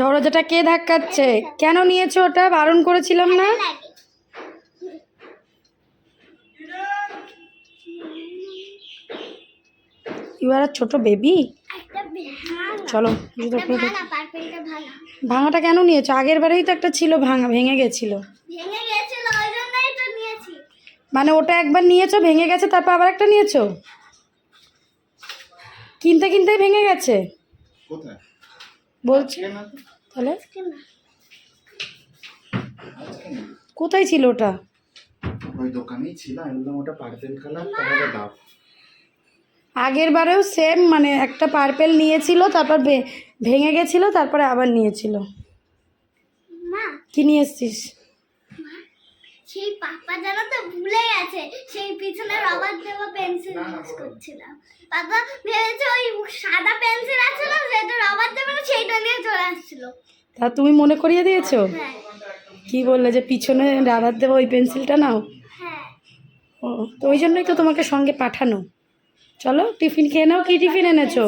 দরজাটা কে ধাক্কাচ্ছে? কেন নিয়েছো ওটা? বারণ করেছিলাম না? ইউ আর ছোট বেবি চলো জুতো খুলে ভাঙা পার্পেলটা ভাঙা। ভাঙাটা কেন নিয়েছো? আগের বারেই তো একটা ছিল ভাঙা ভেঙে গেছিল। মানে ওটা একবার নিয়েছো ভেঙে গেছে তারপর আবার একটা নিয়েছো? কিনতে কিনতেই ভেঙে গেছে? কোথায়? বলছি। তাহলে। কোথায় ছিল ওটা? ওই দোকানেই ছিল আমি বললাম ওটা পার্পেল কালার তাহলে দাও। আগের বারেও সেম মানে একটা পার্পেল নিয়েছিল তারপর ভে- ভেঙে গেছিল তারপরে আবার নিয়েছিল। মা কি নিয়ে এসছিস? সেই পাপা জানো তো ভুলে গেছে সেই পিছনে রবার দেওয়া পেন্সিল ইউজ করছিলাম। পাপা ভেবেছে ওই সাদা পেন্সিল আছে না সেটা রবার দেবে না সেইটা নিয়ে চলে আসছিল। তা তুমি মনে করিয়ে দিয়েছ? হ্যাঁ। কি বললে যে পিছনে রাবার দেবো ওই পেন্সিলটা নাও? হ্যাঁ। ও তো ওই জন্যই তো তোমাকে সঙ্গে পাঠানো। চলো টিফিন খেয়ে নাও কি টিফিন এনেছো?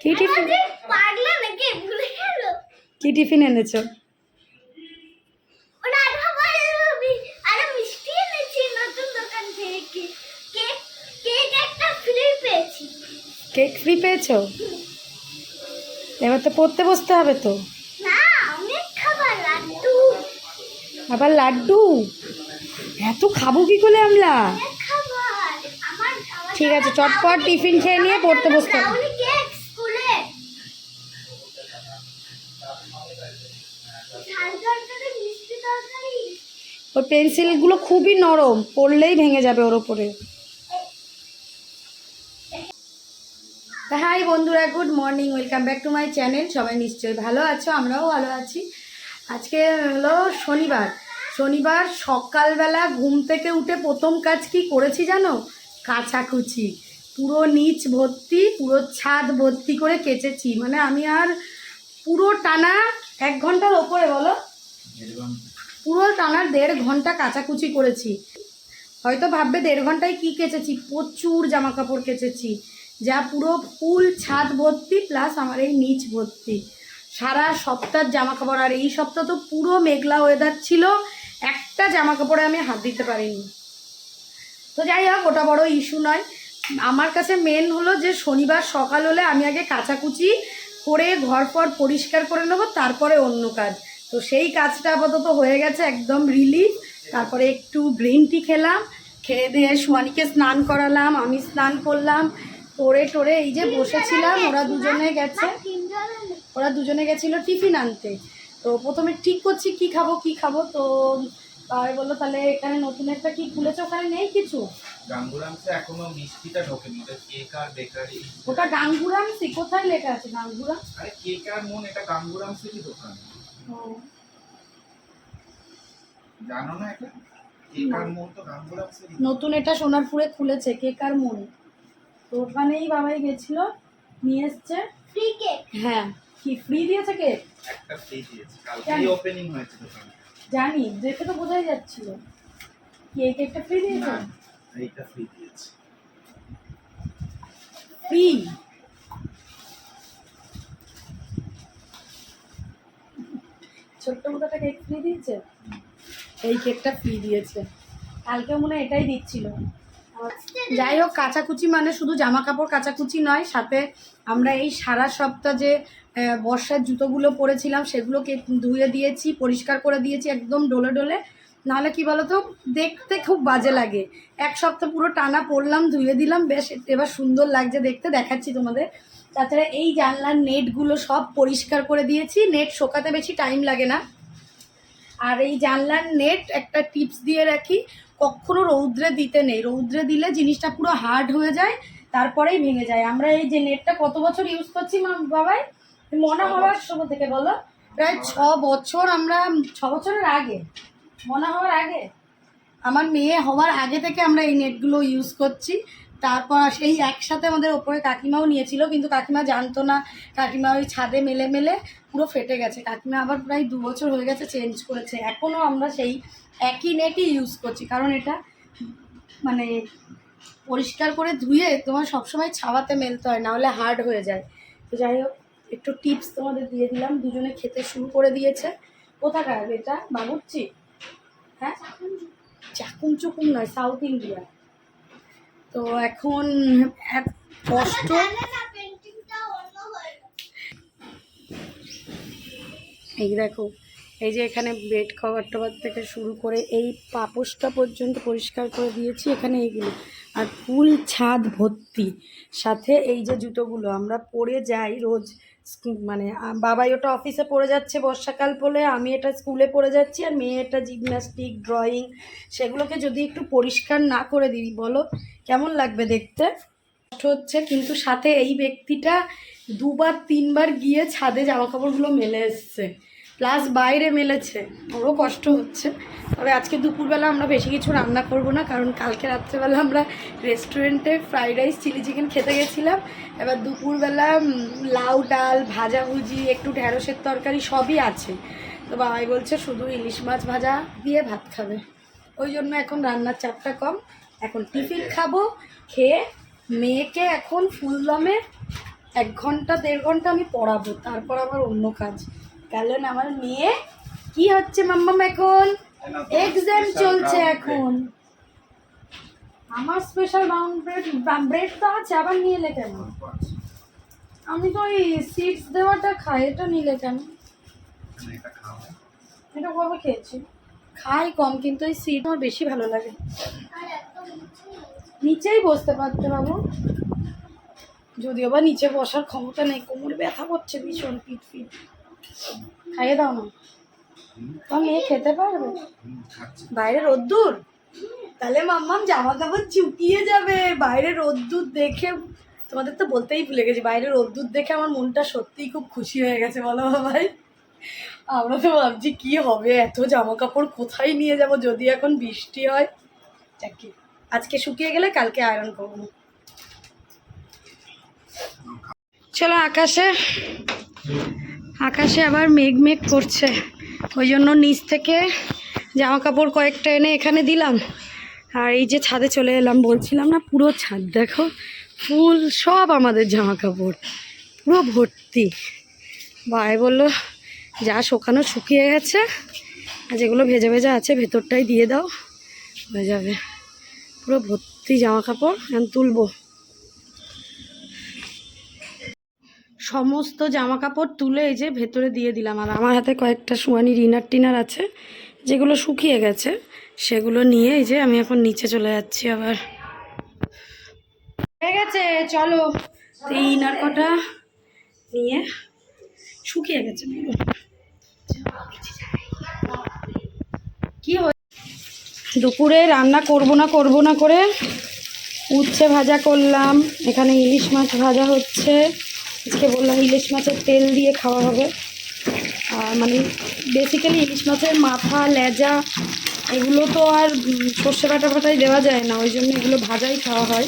কি টিফিন আমাদের পাগলা নাকি? ভুলে গেল। কি টিফিন এনেছো? কেক ফ্রি পেয়েছ? এবার তো পড়তে বসতে হবে তো। আবার লাড্ডু? এত খাব কি করে আমরা? ঠিক আছে চটপট টিফিন খেয়ে নিয়ে পড়তে বসতে হবে। ওই পেন্সিলগুলো খুবই নরম পড়লেই ভেঙে যাবে ওর ওপরে। হাই বন্ধুরা good morning welcome back to my channel. সবাই নিশ্চয়ই ভালো আছো? আমরাও ভালো আছি। আজকে হলো শনিবার। শনিবার সকালবেলা ঘুম থেকে উঠে প্রথম কাজ কি করেছি জানো? কাচাকুচি। পুরো নিচ ভর্তি পুরো ছাদ ভর্তি করে কেচেছি। মানে আমি আর পুরো টানা এক ঘণ্টার ওপরে বলো? পুরো টানার দেড় ঘণ্টা কাচাকুচি করেছি। হয়তো ভাববে দেড় ঘন্টায় কি কেচেছি? প্রচুর জামা কাপড় কেচেছি। যা পুরো ফুল ছাদ ভর্তি প্লাস আমার এই নিচ ভর্তি। সারা সপ্তাহ জামা কাপড় আর এই সপ্তাহ তো পুরো মেঘলা ওয়েদার ছিল, একটা জামা কাপড়ে আমি হাত দিতে পারিনি। তো যাই হোক, ওটা বড় ইস্যু নয়। আমার কাছে মেন হলো যে শনিবার সকাল হলে আমি আগে কাচাকুচি করে ঘর ফর পরিষ্কার করে নেব, তারপরে অন্য কাজ। তো সেই কাজটা আপাতত হয়ে গেছে, একদম রিলিফ তারপরে একটু গ্রিন টি খেলাম, খেয়ে দিয়ে সোয়ানিকে স্নান করালাম, আমি স্নান করলাম করে টোরে এই যে বসেছিলাম ওরা দুজনে গেছে। ওরা দুজনে গেছিল টিফিন আনতে। তো প্রথমে ঠিক করছি কি খাব কি খাব তো বাবাই বলল তাহলে এখানে নতুন একটা কি খুলেছে? ওখানে নেই কিছু? গাঙ্গুরামসে এখনও মিষ্টিটা ঢোকেনি। ওটা কেক আর বেকারি? ওটা গাঙ্গুরামসি? কোথায় লেখা আছে গাঙ্গুরাম? আরে কেক আর মন এটা গাঙ্গুরামসেরই দোকান। জানো না এটা? কেক আর মন তো গাঙ্গুরামসেরই। নতুন এটা সোনারপুরে খুলেছে। কেকার মন? তো ওখানেই বাবাই গেছিল নিয়ে এসছে। ফ্রি কেক হ্যাঁ। কি ফ্রি দিয়েছে কেক একটা ফ্রি দিয়েছে। কালকেই। ওপেনিং হয়েছে দোকান। জানি দেখে তো বোঝাই যাচ্ছিল। কেক একটা ফ্রি দিয়েছে? এইটা ফ্রি দিয়েছে। ফ্রি ছোট্ট একটা কেক ফ্রি দিয়েছে? এই কেকটা ফ্রি দিয়েছে। কালকেও মনে হয় এটাই দিচ্ছিল। যাই হোক, কাচাকুচি মানে শুধু জামা কাপড় কাচাকুচি নয়, সাথে আমরা এই সারা সপ্তাহ যে বর্ষার জুতোগুলো পরেছিলাম, সেগুলোকে ধুয়ে দিয়েছি, পরিষ্কার করে দিয়েছি একদম ডোলে ডলে। নাহলে কি বলতো, দেখতে খুব বাজে লাগে। এক সপ্তাহ পুরো টানা পরলাম, ধুয়ে দিলাম, বেশ, এবার সুন্দর লাগছে দেখতে, দেখাচ্ছি তোমাদের। তাছাড়া এই জানলার নেটগুলো সব পরিষ্কার করে দিয়েছি, নেট শোকাতে বেশি টাইম লাগে না। আর এই জানলার নেট একটা টিপস দিয়ে রাখি কখনো রৌদ্রে দিতে নেই। রৌদ্রে দিলে জিনিসটা পুরো হার্ড হয়ে যায় তারপরেই ভেঙে যায়। আমরা এই যে নেটটা কত বছর ইউজ করছি মা বাবাই? মনে হওয়ার সময় থেকে বলো। প্রায় ছ বছর আমরা ছ বছরের আগে। মনে হওয়ার আগে। আমার মেয়ে হওয়ার আগে থেকে আমরা এই নেটগুলো ইউজ করছি। তারপর সেই একসাথে আমাদের ওপরে কাকিমাও নিয়েছিল, কিন্তু কাকিমা জানতো না। কাকিমা ওই ছাদে মেলে মেলে পুরো ফেটে গেছে। কাকিমা আবার প্রায় দু বছর হয়ে গেছে চেঞ্জ করেছে। এখনও আমরা সেই একই নেটই ইউজ করছি। কারণ এটা মানে পরিষ্কার করে ধুয়ে তোমার সবসময় ছাওয়াতে মেলতে হয়, নাহলে হার্ড হয়ে যায়। তো যাই হোক, একটু টিপস তোমাদের দিয়ে দিলাম। দুজনে খেতে শুরু করে দিয়েছে। কোথাকার? এটা বাবুর্চি? হ্যাঁ? চাকুম চুকুম নয় সাউথ ইন্ডিয়া তো এখন এক কষ্ট। এই দেখো, এই যে এখানে বেড কভার টভার থেকে শুরু করে এই পাপোশটা পর্যন্ত পরিষ্কার করে দিয়েছি এখানে এইগুলো। আর ফুল ছাদ ভর্তি। সাথে এই যে জুতোগুলো, আমরা পরে যাই রোজ। মানে বাবাই ওটা অফিসে পড়ে যাচ্ছে বর্ষাকাল বলে, আমি এটা স্কুলে পড়ে যাচ্ছি, আর মেয়ে এটা জিমন্যাস্টিক ড্রয়িং সেগুলোকে যদি একটু পরিষ্কার না করে দিই, বলো? কেমন লাগবে দেখতে? কষ্ট হচ্ছে, কিন্তু সাথে এই ব্যক্তিটা দুবার, তিনবার গিয়ে ছাদে জামাকাপড়গুলো মেলে এসছে। প্লাস বাইরে মেলেছে, ওরও কষ্ট হচ্ছে। তবে আজকে দুপুরবেলা আমরা বেশি কিছু রান্না করব না, কারণ কালকে রাত্রেবেলা আমরা রেস্টুরেন্টে ফ্রাইড রাইস চিলি চিকেন খেতে গেছিলাম। এবার দুপুরবেলা লাউ ডাল ভাজাভুজি একটু ঢ্যাঁড়সের তরকারি সবই আছে। তো বাবাই বলছে শুধু ইলিশ মাছ ভাজা দিয়ে ভাত খাবে। ওই জন্য এখন রান্নার চাপটা কম। এখন টিফিন খাব, খেয়ে মেয়েকে এখন ফুলদমে এক ঘণ্টা, দেড় ঘণ্টা আমি পড়াবো, তারপর আবার অন্য কাজ। কারণ আমার মেয়ে কি হচ্ছে মাম্মাম এখন? এক্সাম চলছে এখন। আমার স্পেশাল বাউন্ড ব্রেড ব্রেড তো আছে, আবার নিয়ে কেন? আমি তো ওই সিডস দেওয়াটা খাই, এটা নিলে কেন? এটা কবে খেয়েছি? খাই কম, কিন্তু ওই সিড আমার বেশি ভালো লাগে। নিচেই বসতে পারতে বাবু। যদিও বা নিচে বসার ক্ষমতা নেই, কোমর ব্যথা করছে ভীষণ, পিঠ পিঠ খাইয়ে দাও না। হুম, তো মেয়ে খেতে পারবে? বাইরে রোদ্দুর? তাহলে মাম্মাম জামা কাপড় চুকিয়ে যাবে। বাইরে রোদ্দুর দেখে তোমাদের তো বলতেই ভুলে গেছি বাইরে রোদ্দুর দেখে আমার মনটা সত্যিই খুব খুশি হয়ে গেছে বলো ভাই। আমরা তো ভাবছি কি হবে? এত জামা কাপড় কোথায় নিয়ে যাব? যদি এখন বৃষ্টি হয় যাকে আজকে শুকিয়ে গেলে কালকে আয়রন করব। চলো আকাশে। আকাশে আবার মেঘ মেঘ করছে। ওই জন্য নিচ থেকে জামা কাপড় কয়েকটা এনে এখানে দিলাম। আর এই যে ছাদে চলে এলাম। বলছিলাম না, পুরো ছাদ দেখো। ফুল সব আমাদের জামা কাপড় পুরো ভর্তি। ভাই বলল, যা শোকানো শুকিয়ে গেছে, আর যেগুলো ভেজা ভেজা আছে ভেতরটাই দিয়ে দাও, হয়ে যাবে। পুরো ভর্তি জামা কাপড় তুলবো। সমস্ত জামা কাপড় তুলে এই যে ভেতরে দিয়ে দিলাম। আর আমার হাতে কয়েকটা সোয়ানি রিনার টিনার আছে, যেগুলো শুকিয়ে গেছে, সেগুলো নিয়ে এই যে আমি এখন নিচে চলে যাচ্ছি আবার। হয়ে গেছে, চলো। এই ইনার কটা নিয়ে শুকিয়ে গেছে। কি হয়ে দুপুরে রান্না করব না করব না করে উচ্ছে ভাজা করলাম। এখানে ইলিশ মাছ ভাজা হচ্ছে। আজকে বললাম ইলিশ মাছের তেল দিয়ে খাওয়া হবে। আর মানে বেসিক্যালি ইলিশ মাছের মাথা, লেজা এগুলো তো আর সর্ষে বাটা ফাটাই দেওয়া যায় না। ওই জন্য এগুলো ভাজাই খাওয়া হয়।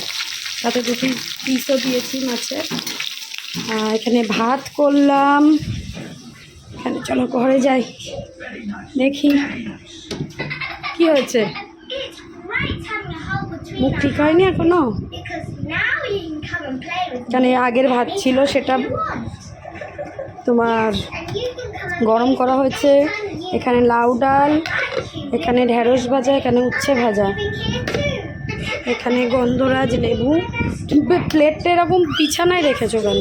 তাতে দুটি পিসও দিয়েছি মাছের এখানে ভাত করলাম। এখানে চলো ঘরে যাই। দেখি কি হয়েছে? মুখ ঠিক হয়নি এখনও? এখানে আগের ভাত ছিল, সেটা তোমার গরম করা হয়েছে। এখানে লাউ ডাল, এখানে ঢেঁড়স ভাজা, এখানে উচ্ছে ভাজা. এখানে গন্ধরাজ লেবু। প্লেটটা এরকম বিছানায় রেখেছো কেন?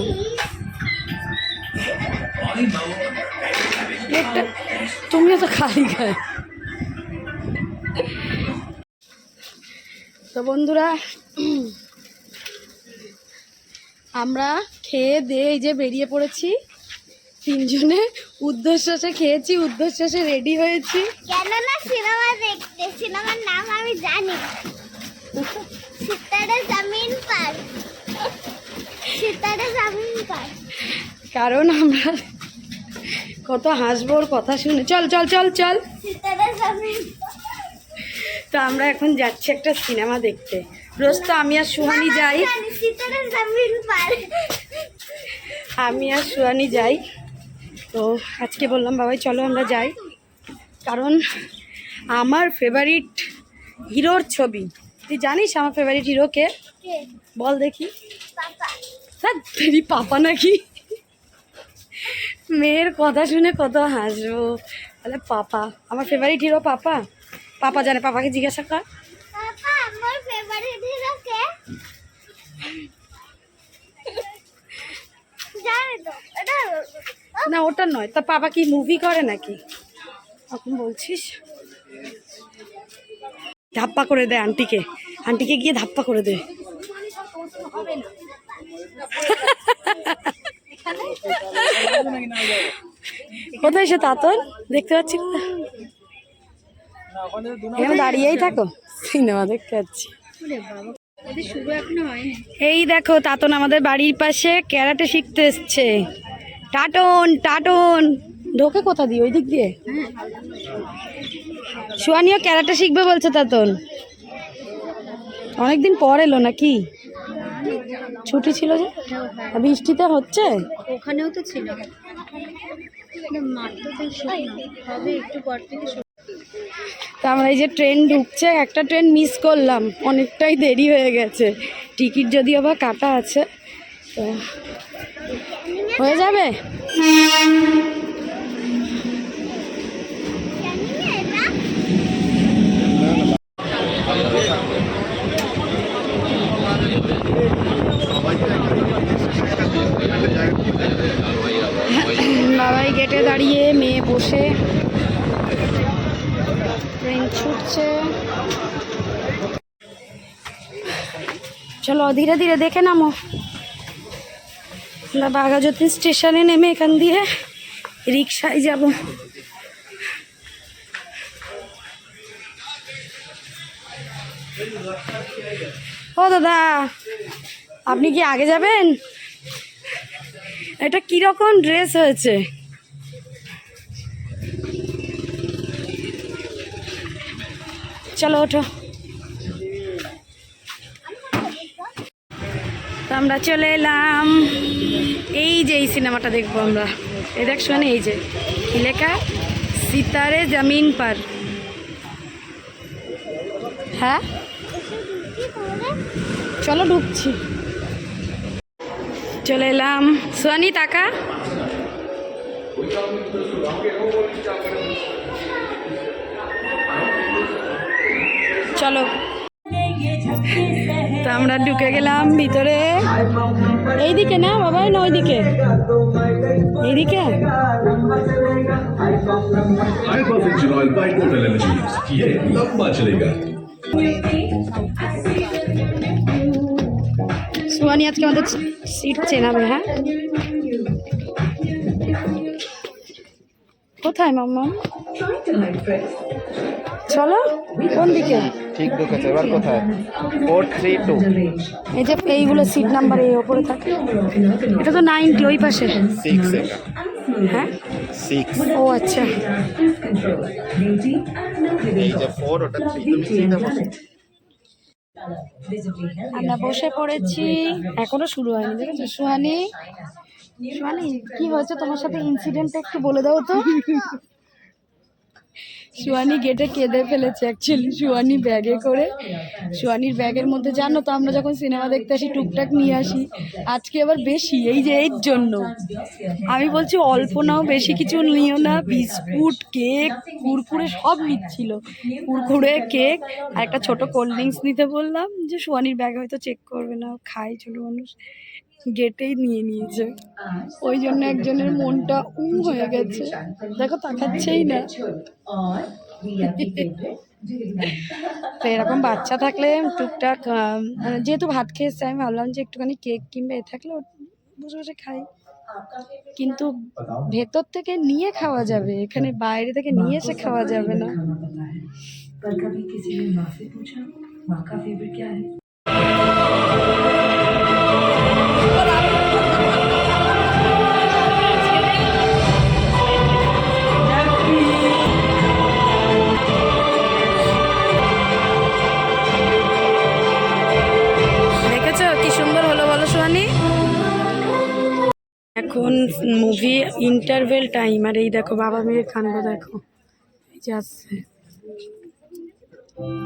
প্লেটটা তুমিও তো খালি খায় তো বন্ধুরা আমরা খেয়ে দিয়ে এই যে বেরিয়ে পড়েছি। তিনজনে উদ্ধশ্বাসে খেয়েছি উদ্ধশ্বাসে রেডি হয়েছি। কেননা সিনেমা দেখতে? সিনেমার নাম আমি জানি সিতারে জমিন পার। সিতারে জমিন পার। কারণ আমরা কত হাসবো ওর কথা শুনে চল চল চল চল। সিতারে জমিন তো আমরা এখন যাচ্ছি একটা সিনেমা দেখতে। রোজ তো আমি আর সুহানি যাই। আমি আর সুহানি যাই। তো আজকে বললাম, বাবাই, চলো আমরা যাই। কারণ আমার ফেভারিট হিরোর ছবি। তুই জানিস আমার ফেভারিট হিরো কে? বল দেখি। পাপা নাকি? মেয়ের কথা শুনে কত হাসবো। তাহলে পাপা, আমার ফেভারিট হিরো পাপা? পাপা জানে, পাপাকে জিজ্ঞাসা কর। না, ওটা নয়। তা বাবা কি মুভি করে নাকি? এখন বলছিস? ধাপ্পা করে দে আন্টিকে। আন্টিকে গিয়ে ধাপ্পা করে দে। কোথায় সে তাতন দেখতে পাচ্ছি দাঁড়িয়েই থাকো। সিনেমা দেখতে পাচ্ছি এই দেখো, তাতন আমাদের বাড়ির পাশে ক্যারাটে শিখতে এসছে। টাটন টাটন। ঢোকে কোথা দিয়ে? ওই দিক দিয়ে? সুয়ানিও ক্যারাটে শিখবে বলছে তাতন। অনেকদিন পর এলো নাকি? ছুটি ছিল যে। বৃষ্টিতে হচ্ছে? ওখানেও তো ছিল। একটু পর থেকে তা আমরা এই যে ট্রেন ঢুকছে, একটা ট্রেন মিস করলাম, অনেকটাই দেরি হয়ে গেছে। টিকিট যদিও বা কাটা আছে, তো হয়ে যাবে? ধীরে ধীরে দেখে নামো। আমরা বাঘাযতীন স্টেশনে নেমে এখান দিয়ে রিক্সায় যাব। ও দাদা, আপনি কি আগে যাবেন? এটা কীরকম ড্রেস হয়েছে? চলো ওঠো। তো আমরা চলে এলাম। এই যে এই সিনেমাটা দেখব আমরা। এই দেখ শোনে এই যে লেখা? সিতারে জামিন পার। হ্যাঁ? চলো ঢুকছি। চলে এলাম। সোয়ানি টাকা চলো। তা আমরা ঢুকে গেলাম ভিতরে। এইদিকে না বাবাই না ওইদিকে? এইদিকে? সুহানি আজকে আমাদের সিট চেনাবে হ্যাঁ? কোথায় মাম্মা? চলো কোন দিকে? ঠিক ঢুকেছে এবার কোথায়? ফোর থ্রি টু এই যে এইগুলো সিট নাম্বার এই ওপরে থাকে। এটা তো নাইনটি ওই পাশে। সিক্স হ্যাঁ? সিক্স ও আচ্ছা। এই যে ফোর ওটা থ্রি তুমি থ্রিতে বসো। আমরা বসে পড়েছি। এখনও শুরু হয়নি দেখেছ? সুহানি? সুহানি কি হয়েছে? তোমার সাথে ইনসিডেন্টটা একটু বলে দাও তো। সুয়ানি গেটে কেঁদে ফেলেছে অ্যাকচুয়ালি সুয়ানি ব্যাগে করে। সুয়ানির ব্যাগের মধ্যে, জানো তো, আমরা যখন সিনেমা দেখতে আসি, টুকটাক নিয়ে আসি। আজকে আবার বেশি, এই যে এর জন্য। আমি বলছি, অল্প নাও, বেশি কিছু নিও না। বিস্কুট, কেক, কুরকুরে সব নিচ্ছিল। কুরকুরে, কেক, আর একটা ছোটো কোল্ড ড্রিঙ্কস নিতে বললাম। যে সুয়ানির ব্যাগ হয়তো চেক করবে না, খায় ছোট মানুষ। গেটেই নিয়ে নিয়েছে ওই জন্য একজনের মনটা উম হয়ে গেছে দেখো তাকাচ্ছেই না তো এরকম বাচ্চা থাকলে টুকটাক আহ, মানে যেহেতু ভাত খেয়ে এসছে আমি ভাবলাম যে একটুখানি কেক কিংবা এ থাকলে ও বসে বসে খাই কিন্তু ভেতর থেকে নিয়ে খাওয়া যাবে এখানে বাইরে থেকে নিয়ে এসে খাওয়া যাবে না पर कभी किसी ने माँ से पूछा माँ का फेवरेट क्या है এখন মুভি ইন্টারভেল টাইম আর এই দেখো বাবা মেয়ের খানবো দেখো। এই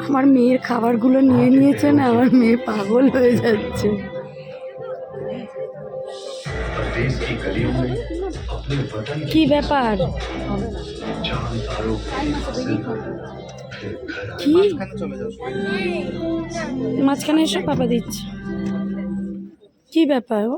আমার মেয়ের খাবারগুলো নিয়ে নিয়েছে না, আমার মেয়ে পাগল হয়ে যাচ্ছে। কি ব্যাপার? কি? মাঝখানে এসে পাপা দিচ্ছে। কি ব্যাপার ও?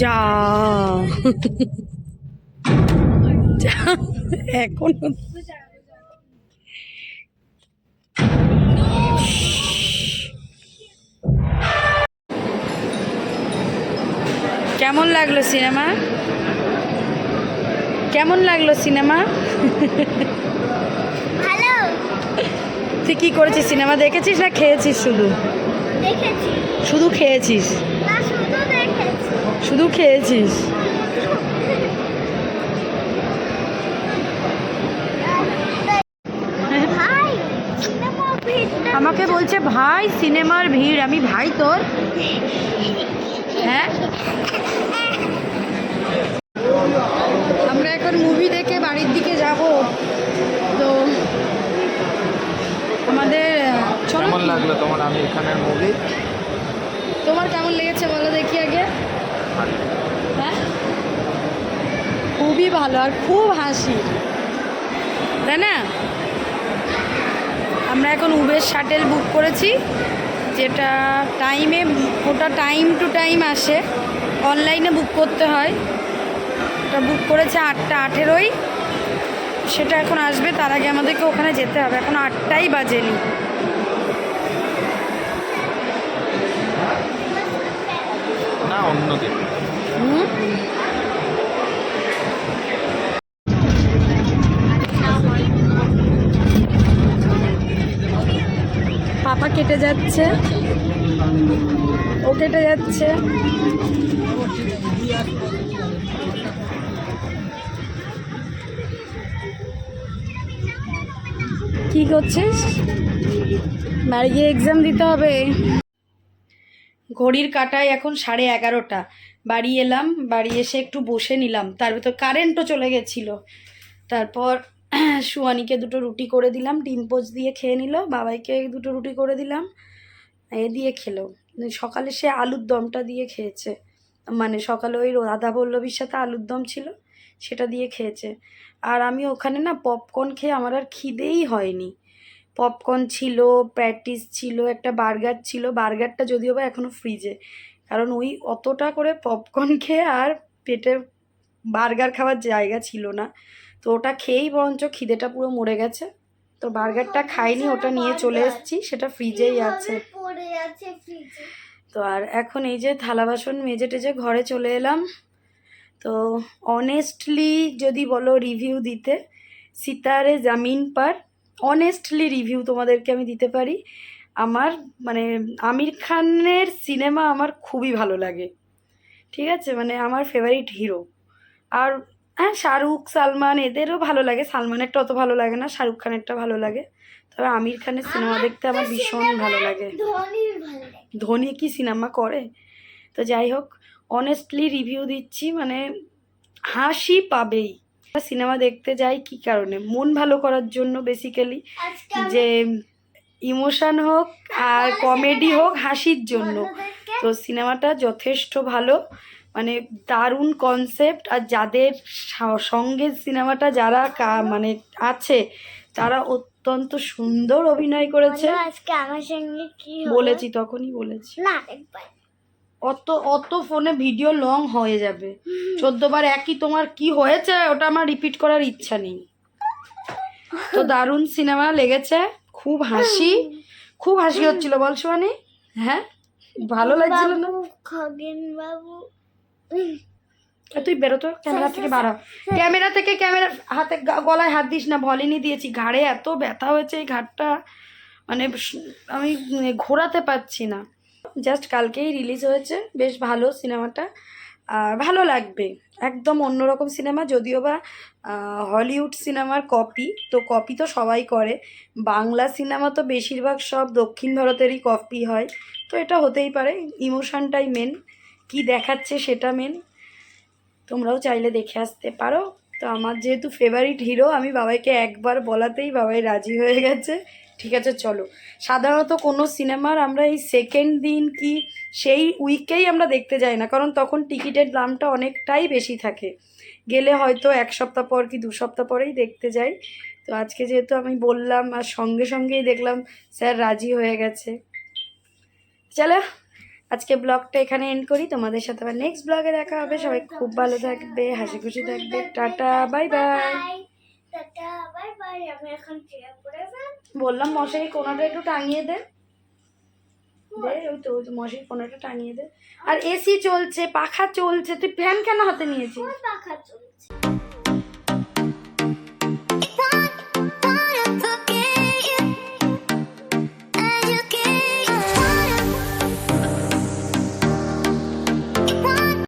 যা। যা এখন কেমন লাগল সিনেমা? কেমন লাগল সিনেমা? ভালো। তুই কি করেছিস সিনেমা? দেখেছিস না খেয়েছিস শুধু? শুধু খেয়েছিস? শুধু খেয়েছিস? আমাকে বলছে ভাই সিনেমার ভিড় আমি ভাই তোর? হ্যাঁ? আমরা এখন মুভি দেখে বাড়ির দিকে যাব। তো আমাদের কেমন লাগল তোমার? আমির খানের মুভি। তোমার কেমন লেগেছে বলো দেখি আগে। হ্যাঁ? খুবই ভালো আর খুব হাসি। তাই না? আমরা এখন উবের শাটেল বুক করেছি, যেটা টাইমে ওটা টাইম টু টাইম আসে। অনলাইনে বুক করতে হয়। ওটা বুক করেছে আটটা আঠেরোই। সেটা এখন আসবে, তার আগে আমাদেরকে ওখানে যেতে হবে। এখন আটটাই বাজেনি। অন্যদিন পাপা কেটে যাচ্ছে। ও কেটে যাচ্ছে। কি করছিস? বাড়ি গিয়ে এক্সাম দিতে হবে। ঘড়ির কাটায় এখন সাড়ে এগারোটা। বাড়ি এলাম, বাড়ি এসে একটু বসে নিলাম। তার ভেতর কারেন্টও চলে গেছিল। তারপর সুয়ানিকে দুটো রুটি করে দিলাম, ডিম পোচ দিয়ে খেয়ে নিল, বাবাইকে দুটো রুটি করে দিলাম, এ দিয়ে খেলো। সকালে সে আলুর দমটা দিয়ে খেয়েছে। মানে সকালে ওই রাধা পল্লবীর সাথে আলুর দম ছিল, সেটা দিয়ে খেয়েছে। আর আমি ওখানে না পপকর্ন খেয়ে আমার আর খিদেই হয়নি। পপকর্ন ছিল প্যাটিস ছিল একটা বার্গার ছিল। বার্গারটা যদিও বা এখনও ফ্রিজে কারণ ওই অতটা করে পপকর্ন খেয়ে আর পেটে বার্গার খাওয়ার জায়গা ছিল না। তো ওটা খেয়েই বরঞ্চ খিদেটা পুরো মরে গেছে। তো বার্গারটা খাইনি ওটা নিয়ে চলে এসেছি। সেটা ফ্রিজেই আছে। তো আর এখন এই যে থালা বাসন মেজে টেজে ঘরে চলে এলাম। তো অনেস্টলি যদি বলো রিভিউ দিতে সিতারে জামিন পার। অনেস্টলি রিভিউ তোমাদেরকে আমি দিতে পারি। আমার মানে আমির খানের সিনেমা আমার খুবই ভালো লাগে। ঠিক আছে? মানে আমার ফেভারিট হিরো আর হ্যাঁ শাহরুখ সালমান এদেরও ভালো লাগে। সালমানেরটা অত ভালো লাগে না শাহরুখ খানেরটা ভালো লাগে। তবে আমির খানের সিনেমা দেখতে আমার ভীষণ ভালো লাগে। ধনির ভালো লাগে। ধোনি কি সিনেমা করে? তো যাই হোক অনেস্টলি রিভিউ দিচ্ছি। মানে হাসি পাবেই। সিনেমা দেখতে যাই কি কারণে? মন ভালো করার জন্য বেসিক্যালি যে ইমোশন হোক আর কমেডি হোক হাসির জন্য। তো সিনেমাটা যথেষ্ট ভালো মানে দারুণ কনসেপ্ট আর যাদের সঙ্গে সিনেমাটা যারা মানে আছে তারা অত্যন্ত সুন্দর অভিনয় করেছে। আজকে আমার সঙ্গে কি বলেছি তখনই বলেছি। না অত অত ফোনে ভিডিও লং হয়ে যাবে। চোদ্দবার একই তোমার কি হয়েছে ওটা আমার রিপিট করার ইচ্ছা নেই। তো দারুণ সিনেমা লেগেছে খুব হাসি খুব হাসি হচ্ছিল বল সোয়ানি হ্যাঁ ভালো লাগছিল না? খগেন বাবু তুই বেরোতো ক্যামেরা থেকে বাড়া। ক্যামেরা থেকে ক্যামেরা হাতে গলায় হাত দিস না ভলিনি দিয়েছি। ঘাড়ে এত ব্যথা হয়েছে এই ঘাটটা। মানে আমি ঘোরাতে পারছি না। জাস্ট কালকেই রিলিজ হয়েছে। বেশ ভালো সিনেমাটা। ভালো লাগবে। একদম অন্যরকম সিনেমা, যদিও বা হলিউড সিনেমার কপি। তো কপি তো সবাই করে। বাংলা সিনেমা তো বেশিরভাগ সব দক্ষিণ ভারতেরই কপি হয়। তো এটা হতেই পারে। ইমোশনটাই মেন কি দেখাচ্ছে সেটা মেন তোমরাও চাইলে দেখে আসতে পারো। তো আমার যেহেতু ফেভারিট হিরো আমি বাবাইকে একবার বলাতেই বাবাই রাজি হয়ে গেছে। ঠিক আছে, চলো। সাধারণত কোনো সিনেমার আমরা এই সেকেন্ড দিন কি সেই উইকেই আমরা দেখতে যাই না, কারণ তখন টিকিটের দামটা অনেকটাই বেশি থাকে। গেলে হয়তো এক সপ্তাহ পর কি দু সপ্তাহ পরেই দেখতে যাই। তো আজকে যেহেতু আমি বললাম আর সঙ্গে সঙ্গেই দেখলাম, স্যার রাজি হয়ে গেছে। চলো, আজকে ব্লগটা এখানে এন্ড করি। তোমাদের সাথে আবার নেক্সট ব্লগে দেখা হবে। সবাই খুব ভালো থাকবে হাসি খুশি থাকবে। Tata bye bye tata bye bye আমি এখন বললাম মশাই কোনাটা একটু টাঙিয়ে দে দে ওই তো কোনাটা টাঙিয়ে দে। আর এসি চলছে পাখা চলছে তুই ফ্যান কেন হাতে নিয়েছিস? পাখা চলছে।